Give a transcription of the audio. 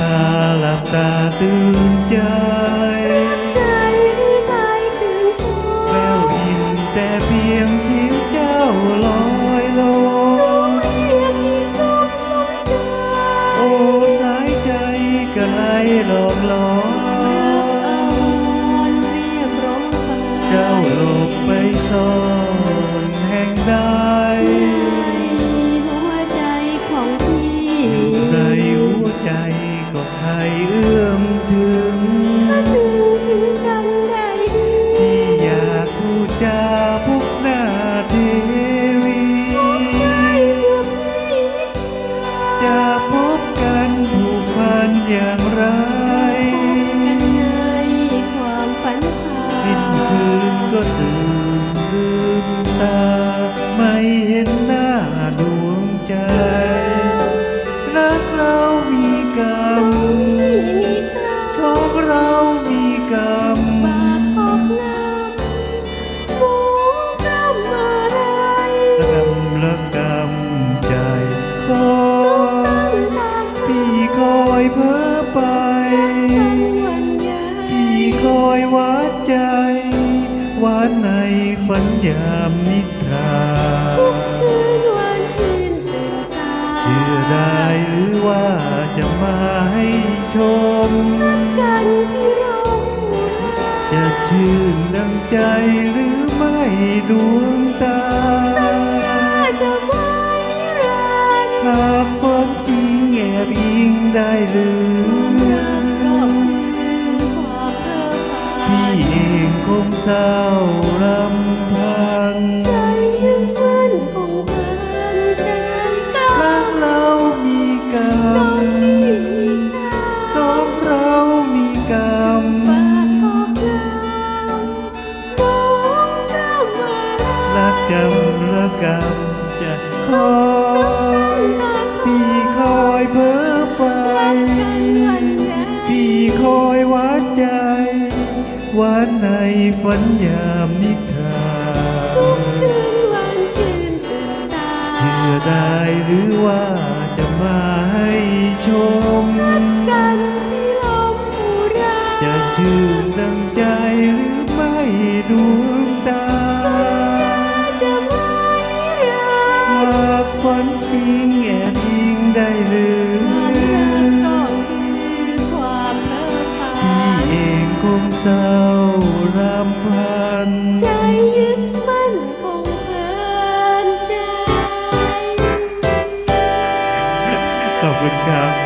ตาหลับตาตื่นใจแววยินแต่เพียงเสียงเจ้าลอยลงโอ้สายใจกระไรหลอกหลอนเจ้าหลบไปซ่อน mañana. ยามนิทราทุกคืนวันชื่นตื่นตาเชื่อได้หรือว่าจะมาให้ชมกันที่ร่มอุราจะชื่นดังใจหรือไม่ดวงตาจะไว้รันหากฝันจริงแอบอิงได้หรือรักก็คือความเพ้อฝันพี่เองคงเศร้า กจำระกรรมจะคอยพี่คอยเพ้อไปพี่คอยวัดใจหวานในฝันยามนิทรานวันชื่นตื่นตาเชื่อได้หรือว่าจะมาให้ชมกันที่ลมอุราจะชื่นดังใจหรือไม่ดวงตา งขงเจ้ารำพัน ใจยึดมั่นคงเพลินใจ ขอบคุณครับ